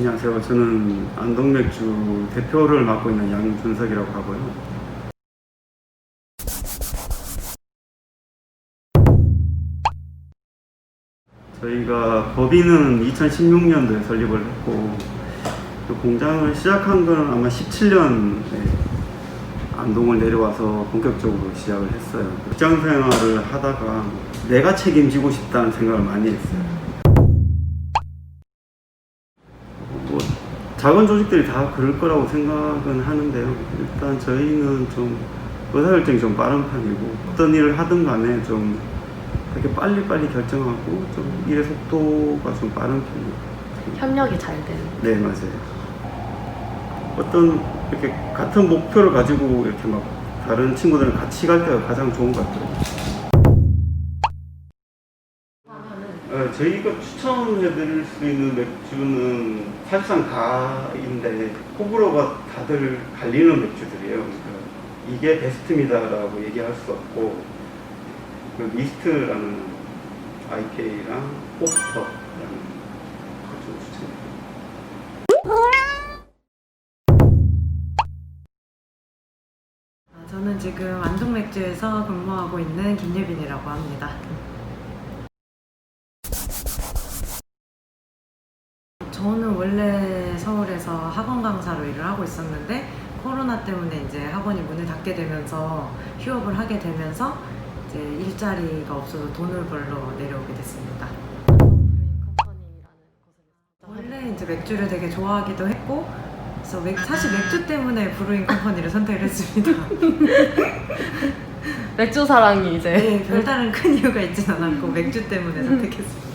안녕하세요. 저는 안동맥주 대표를 맡고 있는 양준석이라고 하고요. 저희가 법인은 2016년도에 설립을 했고 그 공장을 시작한 건 아마 17년에 안동을 내려와서 본격적으로 시작을 했어요. 직장 생활을 하다가 내가 책임지고 싶다는 생각을 많이 했어요. 작은 조직들이 다 그럴 거라고 생각은 하는데요. 일단 저희는 좀 의사결정이 좀 빠른 편이고 어떤 일을 하든 간에 좀 되게 빨리빨리 결정하고 좀 일의 속도가 좀 빠른 편이에요. 협력이 잘 되는. 네, 맞아요. 어떤 이렇게 같은 목표를 가지고 이렇게 막 다른 친구들은 같이 갈 때가 가장 좋은 것 같아요. 어, 저희가 추천해드릴 수 있는 맥주는 사실상 다인데 호불호가 다들 갈리는 맥주들이에요. 그러니까 이게 베스트입니다라고 얘기할 수 없고 그 미스트라는 IPA랑 포스터라는 그쪽 추천해요. 아, 저는 지금 안동맥주에서 근무하고 있는 김예빈이라고 합니다. 저는 원래 서울에서 학원 강사로 일을 하고 있었는데 코로나 때문에 이제 학원이 문을 닫게 되면서 휴업을 하게 되면서 이제 일자리가 없어서 돈을 벌러 내려오게 됐습니다. 원래 이제 맥주를 되게 좋아하기도 했고 그래서 맥- 사실 맥주 때문에 브루잉 컴퍼니를 선택을 했습니다. 맥주 사랑이 이제 네, 별다른 큰 이유가 있진 않았고 맥주 때문에 선택했습니다.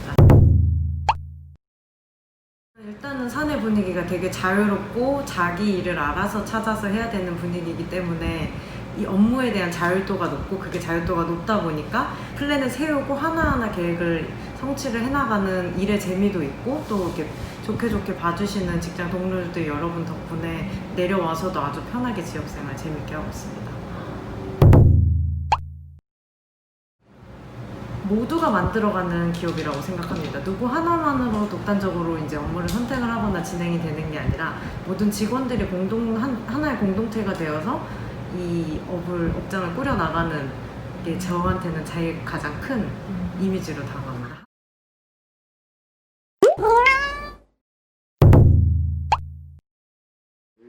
일단은 사내 분위기가 되게 자유롭고 자기 일을 알아서 찾아서 해야 되는 분위기이기 때문에 이 업무에 대한 자율도가 높고 그게 자율도가 높다 보니까 플랜을 세우고 하나하나 계획을 성취를 해나가는 일의 재미도 있고 또 이렇게 좋게 좋게 봐주시는 직장 동료들 여러분 덕분에 내려와서도 아주 편하게 지역생활 재밌게 하고 있습니다. 모두가 만들어가는 기업이라고 생각합니다. 누구 하나만으로 독단적으로 이제 업무를 선택을 하거나 진행이 되는 게 아니라 모든 직원들이 공동 한, 하나의 공동체가 되어서 이 업을 업장을 꾸려 나가는 게 저한테는 제일 가장 큰 이미지로 다가옵니다.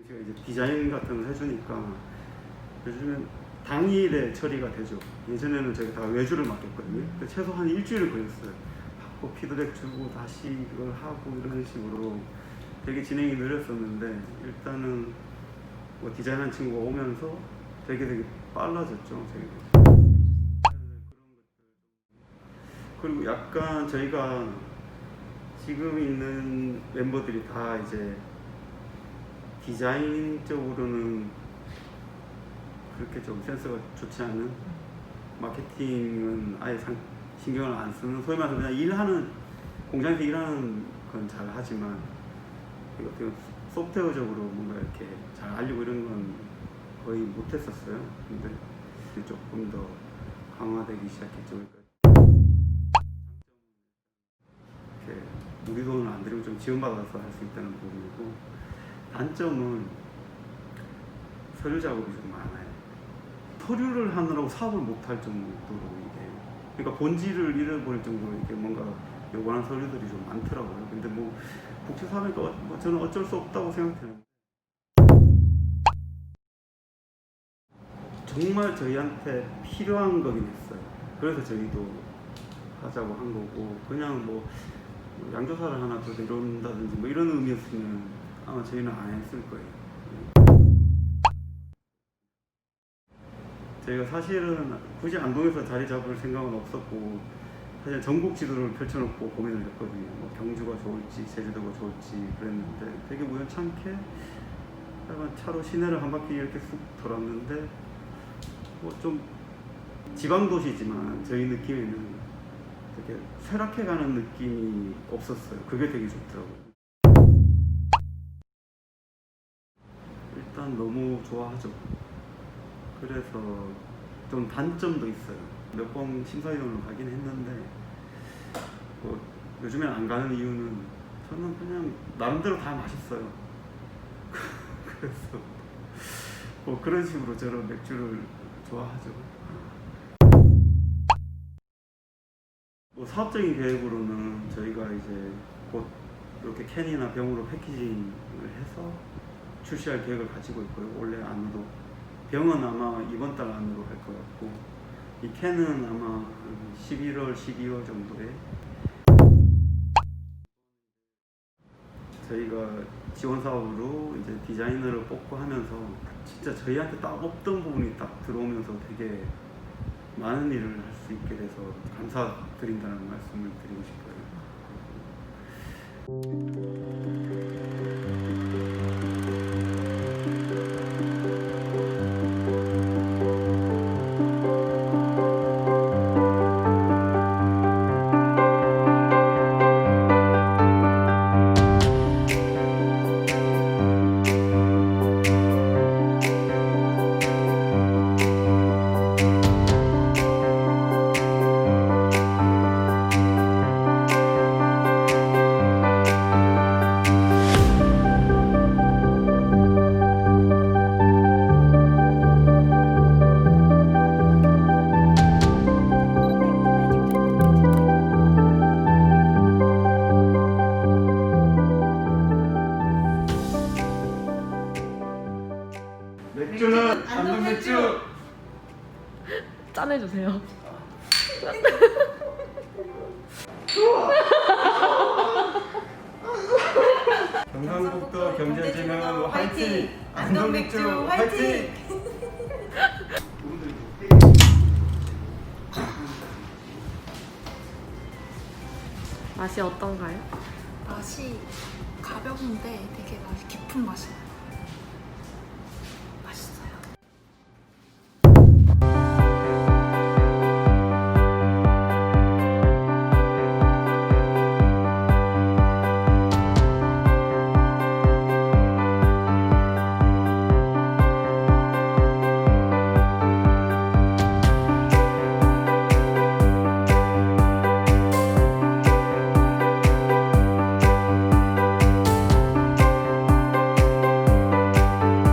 제가 이제 디자인 같은 걸 해주니까 요즘엔 당일에 처리가 되죠. 예전에는 저희가 다 외주를 맡겼거든요. 근데 최소 한 일주일을 걸렸어요. 받고 피드백 주고 다시 그걸 하고 이런 식으로 되게 진행이 느렸었는데 일단은 뭐 디자인한 친구가 오면서 되게 되게 빨라졌죠. 저희가. 그리고 약간 저희가 지금 있는 멤버들이 다 이제 디자인적으로는 그렇게 좀 센스가 좋지 않은 마케팅은 아예 상- 신경을 안 쓰는 소위 말해서 그냥 일하는 공장에서 일하는 건 잘 하지만 어떻게 소프트웨어적으로 뭔가 이렇게 잘 알리고 이런 건 거의 못 했었어요. 근데 조금 더 강화되기 시작했죠. 그러니까 이렇게 우리 돈을 안 들이고 좀 지원받아서 할 수 있다는 부분이고 단점은 서류 작업이 좀 많아요. 서류를 하느라고 사업을 못할 정도로 이게 그러니까 본질을 잃어버릴 정도로 이게 뭔가 요구하는 서류들이 좀 많더라고요. 근데 뭐 국제사회니까 어- 뭐 저는 어쩔 수 없다고 생각해요. 정말 저희한테 필요한 거긴 했어요. 그래서 저희도 하자고 한 거고 그냥 뭐 양조사를 하나 더 내려온다든지 뭐 이런 의미였으면 아마 저희는 안 했을 거예요. 저희가 사실은 굳이 안동에서 자리 잡을 생각은 없었고 사실 전국 지도를 펼쳐놓고 고민을 했거든요. 뭐 경주가 좋을지 제주도가 좋을지 그랬는데 되게 우연찮게 차로 시내를 한 바퀴 이렇게 쑥 돌았는데 뭐 좀 지방 도시지만 저희 느낌에는 되게 쇠락해 가는 느낌이 없었어요. 그게 되게 좋더라고요. 일단 너무 좋아하죠. 그래서 좀 단점도 있어요. 몇 번 심사위원으로 가긴 했는데 뭐 요즘엔 안 가는 이유는 저는 그냥 나름대로 다 맛있어요. 그래서 뭐 그런 식으로 저는 맥주를 좋아하죠. 뭐 사업적인 계획으로는 저희가 이제 곧 이렇게 캔이나 병으로 패키징을 해서 출시할 계획을 가지고 있고요. 올해 안으로 병은 아마 이번 달 안으로 할 것 같고 이 캔은 아마 한 11월, 12월 정도에 저희가 지원 사업으로 이제 디자이너를 뽑고 하면서 진짜 저희한테 딱 없던 부분이 딱 들어오면서 되게 많은 일을 할 수 있게 돼서 감사드린다는 말씀을 드리고 싶어요. 맥주는 안동 맥주. 짠해주세요. 경상북도 경제진흥 화이팅! 안동 맥주 화이팅! 맛이 어떤가요? 맛이 가벼운데 되게 맛이 깊은 맛이에요.